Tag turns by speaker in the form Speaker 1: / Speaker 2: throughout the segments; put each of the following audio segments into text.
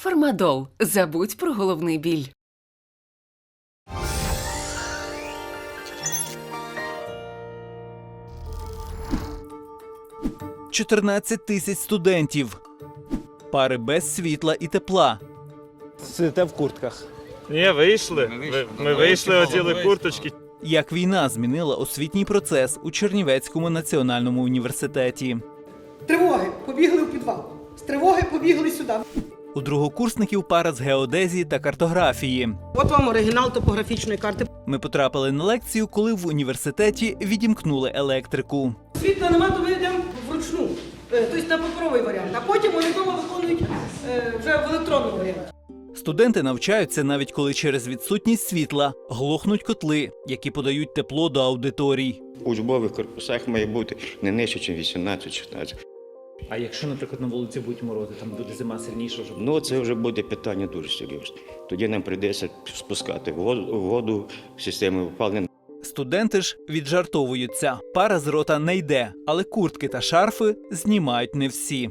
Speaker 1: Фармадол. Забудь про головний біль.
Speaker 2: – 14 тисяч студентів. Пари без світла і тепла.
Speaker 3: Сидите в куртках.
Speaker 4: Ні, вийшли. Ми, ми вийшли, оділи курточки.
Speaker 2: Як війна змінила освітній процес у Чернівецькому національному університеті.
Speaker 5: Тривоги, побігли в підвал. З тривоги побігли сюди.
Speaker 2: У другокурсників пара з геодезії та картографії.
Speaker 5: От вам оригінал топографічної карти.
Speaker 2: Ми потрапили на лекцію, коли в університеті відімкнули електрику.
Speaker 5: Світла нема, то ми йдемо вручну. Е, Тобто на паперовий варіант. А потім вони вдома виконують е, вже в електронному варіанті.
Speaker 2: Студенти навчаються навіть коли через відсутність світла глохнуть котли, які подають тепло до аудиторій.
Speaker 6: У учбових корпусах має бути не нижче, ніж 18-16.
Speaker 3: А якщо, наприклад, на вулиці будуть морози, там буде зима сильніша, щоб
Speaker 6: Ну, це вже буде питання дуже серйозне. Тоді нам прийдеться спускати воду, воду системи опалення.
Speaker 2: Студенти ж віджартовуються. Пара з рота не йде, але куртки та шарфи знімають не всі.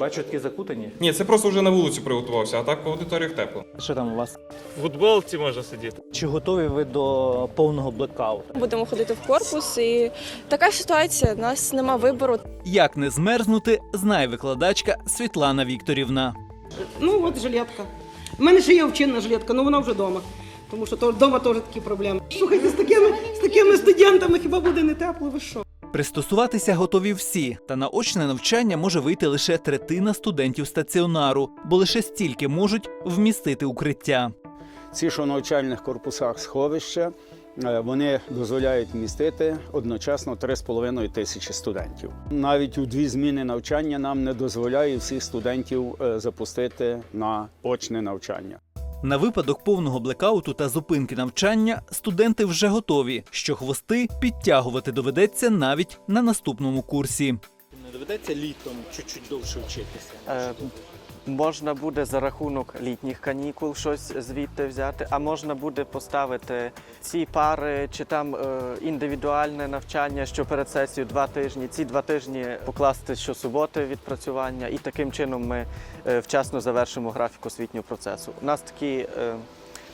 Speaker 3: Бачу такі закутані.
Speaker 7: Ні, це просто вже на вулицю приготувався, а так по аудиторіях тепло.
Speaker 3: Що там у вас?
Speaker 4: В футболці можна сидіти.
Speaker 3: Чи готові ви до повного блекауту?
Speaker 8: Будемо ходити в корпус, і така ситуація. У нас нема вибору.
Speaker 2: Як не змерзнути, знає викладачка Світлана Вікторівна.
Speaker 5: Ну от жилетка. У мене ще є овчинна жилетка, але вона вже вдома. Тому що то вдома теж такі проблеми. Слухайте, з такими, з такими студентами хіба буде не тепло, ви що?
Speaker 2: Пристосуватися готові всі, та на очне навчання може вийти лише третина студентів стаціонару, бо лише стільки можуть вмістити укриття.
Speaker 9: Ці, що в навчальних корпусах сховища, е, вони дозволяють вмістити одночасно 3,5 тисячі студентів. Навіть у дві зміни навчання нам не дозволяє всіх студентів е, запустити на очне навчання.
Speaker 2: На випадок повного блекауту та зупинки навчання студенти вже готові, що хвости підтягувати доведеться навіть на наступному курсі.
Speaker 3: Не доведеться літом чуть-чуть довше вчитися.
Speaker 10: Можна буде за рахунок літніх канікул щось звідти взяти, а можна буде поставити ці пари чи там е, індивідуальне навчання, що перед сесією два тижні. Ці два тижні покласти щосуботи відпрацювання, і таким чином ми е, вчасно завершимо графік освітнього процесу. У нас такі, е,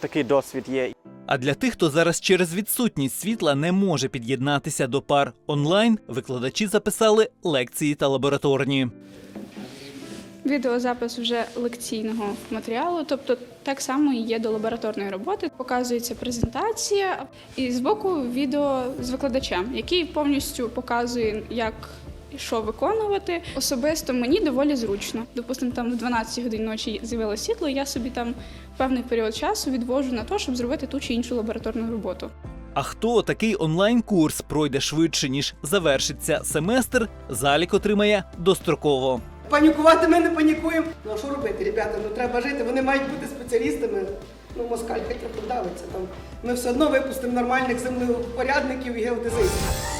Speaker 10: такий досвід є.
Speaker 2: А для тих, хто зараз через відсутність світла не може під'єднатися до пар онлайн, викладачі записали лекції та лабораторні.
Speaker 11: Відеозапис вже лекційного матеріалу, тобто так само і є до лабораторної роботи. Показується презентація, і збоку відео з викладачем, який повністю показує, як що виконувати. Особисто мені доволі зручно. Допустимо, там в 12 годин ночі з'явилося світло, і я собі там певний період часу відвожу на те, щоб зробити ту чи іншу лабораторну роботу.
Speaker 2: А хто такий онлайн-курс пройде швидше, ніж завершиться семестр, залік отримає достроково.
Speaker 5: Панікувати ми не панікуємо. Ну а що робити, ребята? Ну треба жити, вони мають бути спеціалістами. Ну, москаль хай трохи вдавиться там. Ми все одно випустимо нормальних землепорядників і геодезистів.